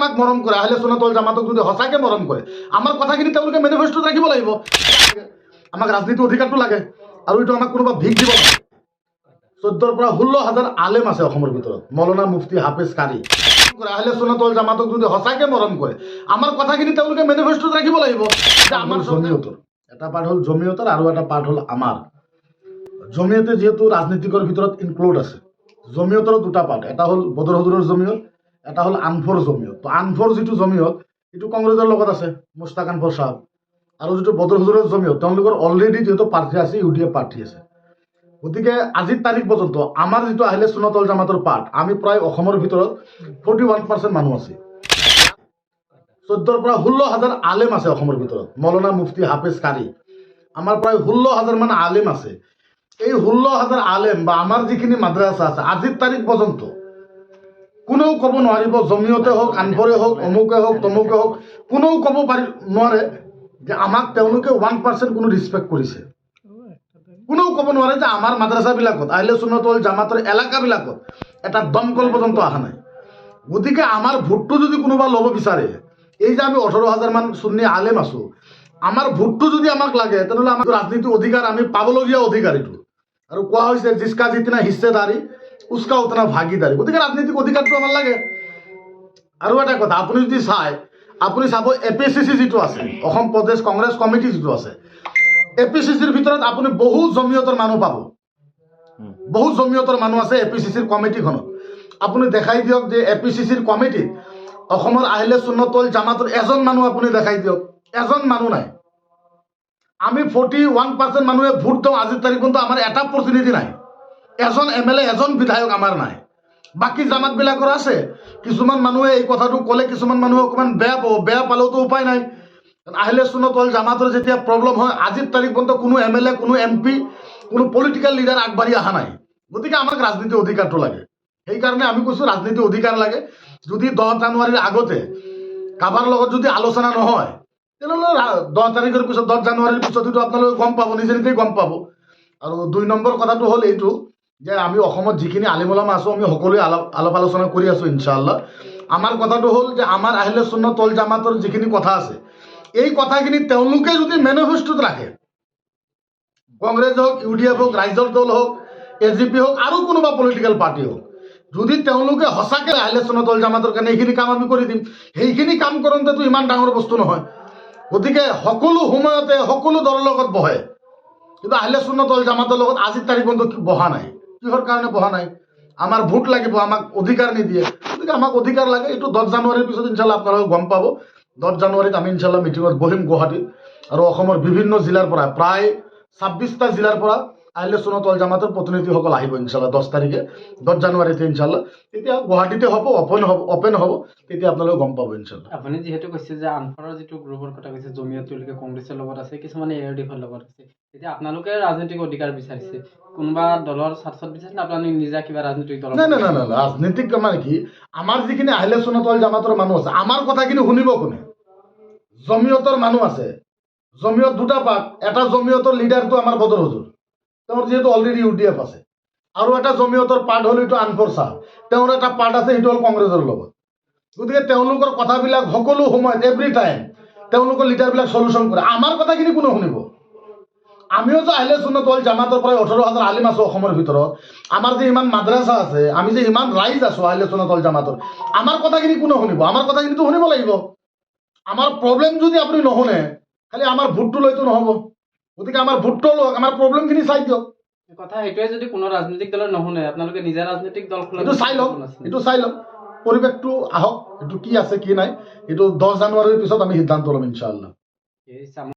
আমাক মৰম কৰে আহিলে সোনাতল জামাতক যদি সঁচাকে মৰম কৰে আমাৰ কথাখিনি তেওঁলোকে মেনিফেষ্টত ৰাখিব লাগিব। আমাক ৰাজনীতি অধিকাৰটো লাগে আৰু এইটো আমাক কোনোবা ভিক দিব লাগে চৈধ্যৰ পৰা ষোল্ল হাজাৰ আলেম আছে অসমৰ ভিতৰত মৌলানা মুফতি হাফেজ কাৰী। আহিলে সোনাতল জামাতক যদি সঁচাকে মৰম কৰে আমাৰ কথাখিনি তেওঁলোকে মেনিফেষ্টত ৰাখিব লাগিব। যে আমাৰ জমিয়তৰ। এটা পাৰ্ট হ'ল জমিয়তৰ আৰু এটা পাৰ্ট হ'ল আমাৰ। জমিয়তে যিহেতু ৰাজনীতিকৰ ভিতৰত ইনক্লুড আছে জমিয়তৰ দুটা পাৰ্ট এটা হ'ল বদৰ হজুৰৰ জমিয়ত এটা হ'ল আনফৰ জমিয়ত। তো আনফৰ যিটো জমিয়ত, সেইটো কংগ্ৰেছৰ লগত আছে, মুস্তাক আনফৰ চাহাব আৰু যিটো বদৰ হজুৰৰ জমিয়ত, তেওঁলোকৰ অলৰেডি যিহেতু আছে ইউ ডি এফ প্ৰাৰ্থী আছে। গতিকে আজিৰ তাৰিখ পৰ্যন্ত, আমাৰ যিটো আহিলে সোণতল জামাতৰ পাৰ্ট আমি প্ৰায় অসমৰ ভিতৰত ফৰ্টি ওৱান পাৰ্চেণ্ট মানুহ আছে। চৈধ্যৰ পৰা ষোল্ল হাজাৰ আলেম আছে অসমৰ ভিতৰত। মৌলানা মুফতি হাফেজ কাৰী। আমাৰ প্ৰায় ষোল্ল হাজাৰ মান আলেম আছে। এই ষোল্ল হাজাৰ আলেম বা আমাৰ যিখিনি মাদ্ৰাছা আছে, আজিৰ তাৰিখ পৰ্যন্ত কোনেও ক'ব নোৱাৰিব, জমিয়তে হওক আনফৰে হওক, অমুকে হওক, তমুকে হওক, কোনেও ক'ব পাৰি, নোৱাৰে যে আমাক তেওঁলোকে ওৱান পাৰ্চেণ্ট কোনো ৰিচপেক্ট কৰিছে। কোনেও ক'ব নোৱাৰে যে আমাৰ মাদ্ৰাছাবিলাকত, আহিলে সুন্নতল জামাতৰ এলেকাবিলাকত এটা দমকল পৰ্যন্ত অহা নাই। গতিকে আমাৰ ভোটটো যদি কোনোবা ল'ব বিচাৰে, এই যে আমি ওঠৰ হাজাৰমান চুন্নি আলেম আছোঁ, আমাৰ ভোটটো যদি আমাক লাগে, তেনেহ'লে আমাক ৰাজনীতি অধিকাৰ, আমি পাবলগীয়া অধিকাৰ এইটো আৰু কোৱা হৈছে, জিচকা জিতনা হিস্সেদাৰী উচকা উতনা ভাগিদাৰী গতিকে ৰাজনীতিক অধিকাৰটো আমাৰ লাগে আৰু এটা কথা আপুনি যদি চায় আপুনি চাব এ পি চি চি যিটো আছে অসম প্ৰদেশ কংগ্ৰেছ কমিটি যিটো আছে এ পি চি চিৰ ভিতৰত আপুনি বহু জমিয়তৰ মানুহ পাব বহু জমিয়তৰ মানুহ আছে এ পি চি চিৰ কমিটিখনত আপুনি দেখাই দিয়ক যে এ পি চি চিৰ কমিটিত অসমৰ আহিলে চুন্নতল জামাতৰ এজন মানুহ আপুনি দেখাই দিয়ক এজন মানুহ নাই আমি ফৰ্টি ওৱান পাৰ্চেণ্ট মানুহে ভোট দিওঁ আজিৰ পৰ্যন্ত আমাৰ এটা প্ৰতিনিধি নাই এজন এম এল এ এজন বিধায়ক আমাৰ নাই। বাকী জামাতবিলাকৰ আছে। কিছুমান মানুহে এই কথাটো ক'লে, কিছুমান মানুহে অকণমান বেয়া পাব, বেয়া পালেওতো উপায় নাই। আহিলে চুনতল জামাতৰ যেতিয়া প্ৰব্লেম হয়, আজিৰ তাৰিখ পৰ্যন্ত কোনো এম এল এ কোনো এম পি কোনো পলিটিকেল লিডাৰ আগবাঢ়ি অহা নাই। গতিকে আমাক ৰাজনীতি অধিকাৰটো লাগে। সেইকাৰণে আমি কৈছোঁ ৰাজনীতি অধিকাৰ লাগে। যদি দহ জানুৱাৰীৰ আগতে কাৰোবাৰ লগত যদি আলোচনা নহয়, তেনেহ'লে দহ তাৰিখৰ পিছত, দহ জানুৱাৰীৰ পিছত এইটো আপোনালোকে গম পাব, নিজে নিজেই গম পাব। আৰু দুই নম্বৰ কথাটো হ'ল এইটো যে আমি অসমত যিখিনি আলিমলামা আছোঁ, আমি সকলোৱে আলাপ আলাপ আলোচনা কৰি আছোঁ, ইনশাআল্লাহ। আমাৰ কথাটো হ'ল যে আমাৰ আহিলে চূন্য তল জামাতৰ যিখিনি কথা আছে, এই কথাখিনি তেওঁলোকে যদি মেনিফেষ্টত ৰাখে, কংগ্ৰেছ হওক, ইউ ডি এফ হওক, ৰাইজৰ দল হওক, এ জি পি হওক, আৰু কোনোবা পলিটিকেল পাৰ্টি হওক, যদি তেওঁলোকে সঁচাকৈ আহিলে চূন্য তল জামাতৰ কাৰণে এইখিনি কাম আমি কৰি দিম, সেইখিনি কাম কৰোঁতেতো ইমান ডাঙৰ বস্তু নহয়। গতিকে সকলো সময়তে সকলো দলৰ লগত বহে, কিন্তু আহিলে চূন্নতল জামাতৰ লগত আজিৰ তাৰিখ পৰ্যন্ত বহা নাই। কিহৰ কাৰণে বহা নাই। আমাৰ ভোট লাগিব, আমাক অধিকাৰ নিদিয়ে। গতিকে আমাক অধিকাৰ লাগে, এইটো দহ জানুৱাৰীৰ পিছত ইনশাল্লাহ আপোনালোকে গম পাব। দহ জানুৱাৰীত আমি ইনশাল্লাহ মিটিঙত বহিম গুৱাহাটীত আৰু অসমৰ বিভিন্ন জিলাৰ পৰা, প্ৰায় ছাব্বিছটা জিলাৰ পৰা আহিলে চূন্নতল জামাতৰ প্ৰতিনিধিসকল আহিব ইনশাল্লাহ দহ তাৰিখে। দহ জানুৱাৰীতে ইনশাল্লাহ। তেতিয়া গুৱাহাটীতে হ'ব অপেন হ'ব অপেন হ'ব, তেতিয়া আপোনালোকে গম পাব ইনশাল্লাহ। আপুনি যিহেতু কৈছে যে আনফাৰৰ যিটো গ্ৰুপৰ কথা কৈছে জমিয়ত তেওঁলোকে কংগ্ৰেছৰ লগত আছে, কিছুমানে এ আৰ ডি এফৰ লগত আছে। এতিয়া আপোনালোকে ৰাজনৈতিক অধিকাৰ বিচাৰিছে। কোনোবা দলৰ স্বাৰ্থত বিচাৰিছে নে আপোনালোকে নিজা কিবা ৰাজনৈতিক দলৰ নাই নাই নাই নাই ৰাজনীতিক মানে কি? আমাৰ যিখিনি আহিলে চুনতল জামাতৰ মানুহ আছে আমাৰ কথাখিনি শুনিব কোনে? জমিয়তৰ মানুহ আছে। জমিয়ত দুটা পাক এটা জমিয়তৰ লিডাৰটো আমাৰ বদৰ হজুৰ। তেওঁৰ যিহেতু অলৰেডি ইউ ডি এফ আছে। আৰু এটা জমিয়তৰ পাৰ্ট হ'ল এইটো আনফৰ চাহ। তেওঁৰ এটা পাৰ্ট আছে সেইটো হ'ল কংগ্ৰেছৰ লগত। গতিকে তেওঁলোকৰ কথাবিলাক সকলো সময়ত এভৰি টাইম তেওঁলোকৰ লিডাৰবিলাক চলিউশ্যন কৰে। আমাৰ কথাখিনি কোনে শুনিব? আমিও যে আহিলে চোন তল জামাতৰ প্ৰায় ওঠৰ হাজাৰ আলিম আছোঁ অসমৰ ভিতৰত। আমাৰ যে ইমান মাদ্ৰাছা আছে আমি যে ইমান ৰাইজ আছোঁ আহিলে চোন তল জামাতৰ। আমাৰ কথাখিনি কোনে শুনিব? আমাৰ কথাখিনিতো শুনিব লাগিব। আমাৰ প্ৰব্লেম যদি আপুনি নুশুনে খালি আমাৰ ভোটটো লৈতো নহ'ব। গতিকে আমাৰ ভোটটো লওক আমাৰ প্ৰব্লেমখিনি চাই দিয়ক। কথা সেইটোৱে যদি কোনো ৰাজনৈতিক দলৰ নুশুনে আপোনালোকে নিজা ৰাজনৈতিক দল এইটো চাই লওক এইটো চাই লওক। পৰিৱেশটো আহক এইটো কি আছে কি নাই। এইটো দহ জানুৱাৰীৰ পিছত আমি সিদ্ধান্ত ল'ম ইনশাআল্লাহ।